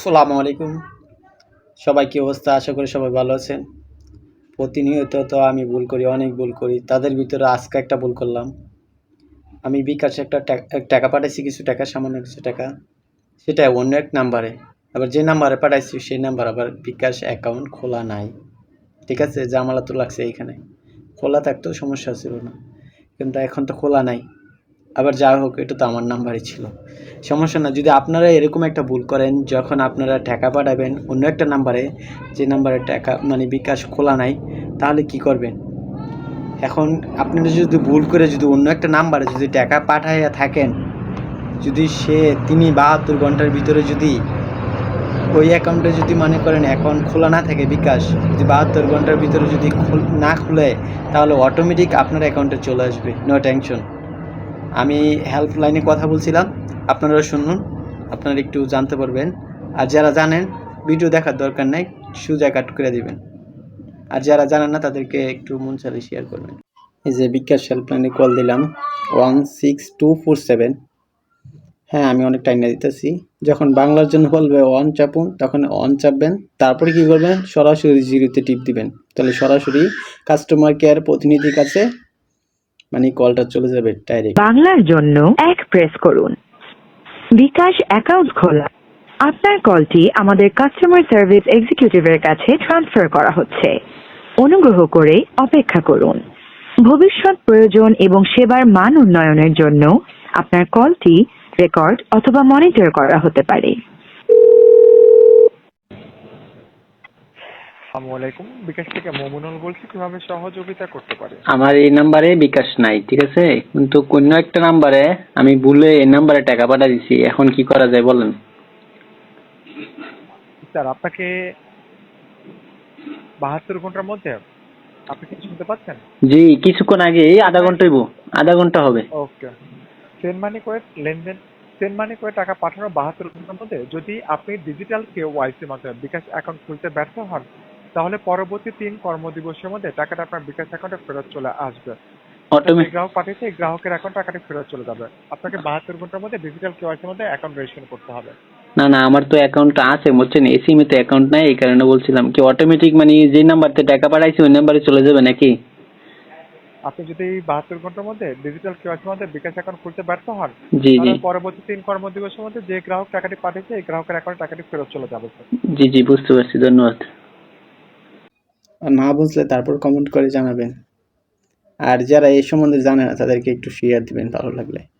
আসসালামু আলাইকুম। সবাই কি অবস্থা? আশা করি সবাই ভালো আছেন। প্রতিনিয়ত তো আমি ভুল করি, অনেক ভুল করি। তাদের ভিতরে আজকে একটা ভুল করলাম। আমি বিকাশে একটা টাকা পাঠাইছি, কিছু টাকা, সামান্য কিছু টাকা। সেটা অন্য এক নাম্বারে। আবার যে নাম্বারে পাঠাইছি, সেই নাম্বার আবার বিকাশ অ্যাকাউন্ট খোলা নাই। ঠিক আছে? জামালা তো লাগছে এইখানে। খোলা থাকতেও সমস্যা ছিল না। কিন্তু এখন তো খোলা নাই। আবার যা হোক, এটা তো আমার নাম্বারই ছিল। সমস্যা না, যদি আপনারা এরকম একটা ভুল করেন, যখন আপনারা টাকা পাঠাবেন অন্য একটা নাম্বারে যে নাম্বারে টাকা মানে বিকাশ খোলা নাই, তাহলে কি করবেন? এখন আপনারা যদি ভুল করে যদি অন্য একটা নাম্বারে যদি টাকা পাঠাইয়া থাকেন, যদি সে তিনি বাহাত্তর ঘণ্টার ভিতরে যদি ওই অ্যাকাউন্টে যদি মনে করেন অ্যাকাউন্ট খোলা না থাকে বিকাশ, যদি বাহাত্তর ঘণ্টার ভিতরে যদি না খুলে, তাহলে অটোমেটিক আপনার অ্যাকাউন্টে চলে আসবে নো টেনশন আমি হেল্পলাইনে কথা বলছিলাম। আপনারা শুনুন, আপনারা একটু জানতে পারবেন। আর যারা জানেন ভিডিও দেখার দরকার নেই, সুজা কাট করে দিবেন। আর যারা জানেন না, তাদেরকে একটু মন চালে শেয়ার করবেন। এই যে বিকাশ হেল্পলাইনে কল দিলাম one six two four seven হ্যাঁ আমি অনেক টাইম দিতেছি। যখন বাংলার জন্য বলবে অন চাপুন, তখন অন চাপবেন। তারপরে কি করবেন? সরাসরি জিরোতে টিপ দিবেন। তাহলে সরাসরি কাস্টমার কেয়ার প্রতিনিধির কাছে মানে কলটা চলে যাবে ডাইরেক্ট বাংলার জন্য এক প্রেস করুন। বিকাশ অ্যাকাউন্ট খোলা। আপনার কলটি আমাদের কাস্টমার সার্ভিস এক্সিকিউটিভের কাছে ট্রান্সফার করা হচ্ছে। অনুগ্রহ করে অপেক্ষা করুন। ভবিষ্যৎ প্রয়োজন এবং সেবার মান উন্নয়নের জন্য আপনার কলটি রেকর্ড অথবা মনিটর করা হতে পারে। আসসালামু আলাইকুম। বিকাশ থেকে মমুনুল বলছি কীভাবে সহযোগিতা করতে পারি? আমার এই নাম্বারে বিকাশ নাই ঠিক আছে? কিন্তু অন্য একটা নাম্বারে আমি ভুলে এই নাম্বারে টাকা পাঠা দিছি এখন কি করা যায় বলেন? স্যার আপনাকে বাহাত্তর ঘণ্টার মধ্যে আপনি কি শুনতে পাচ্ছেন? জি কিছুক্ষণ আগে এই আধা ঘণ্টা হইব আধা ঘণ্টা হবে। ওকে। সেন্ড মানি করে লেনদেন সেন্ড মানি করে টাকা পাঠানোর বাহাত্তর ঘণ্টার মধ্যে যদি আপনি ডিজিটাল কে ওয়াইসির মাধ্যমে বিকাশ অ্যাকাউন্ট খুলতে ব্যর্থ হন তাহলে পরবর্তী তিন কর্মদিবসের মধ্যে টাকাটা আপনার বিকাশ অ্যাকাউন্টে ফেরত চলে আসবে। অটোমেটিক গ্রাহক পাঠিয়েছে এই গ্রাহকের অ্যাকাউন্ট টাকাটা ফেরত চলে যাবে। আপনাকে বাহাত্তর ঘণ্টার মধ্যে ডিজিটাল কেওয়াইসির মধ্যে অ্যাকাউন্ট রেজিস্ট্রেশন করতে হবে। না না আমার তো অ্যাকাউন্টটা আছে। বুঝছেন এসিমে তো অ্যাকাউন্ট নাই এই কারণে বলছিলাম কি অটোমেটিক মানে যে নাম্বারতে টাকা পাঠাইছি ওই নাম্বারে চলে যাবে নাকি? আপনি যদি বাহাত্তর ঘণ্টার মধ্যে ডিজিটাল কেওয়াইসির মধ্যে বিকাশ অ্যাকাউন্ট খুলতে ব্যর্থ হন জি জি। পরবর্তী তিন কর্মদিবসের মধ্যে যে গ্রাহক টাকাটি পাঠিয়েছে এই গ্রাহকের অ্যাকাউন্টে টাকাটি ফেরত চলে যাবে জি জি বুঝতে পারছি। ধন্যবাদ। না বুঝলে তারপর কমেন্ট করে জানাবেন। আর যারা এই সম্বন্ধে জানে না, তাদেরকে একটু শেয়ার দিবেন, ভালো লাগলে।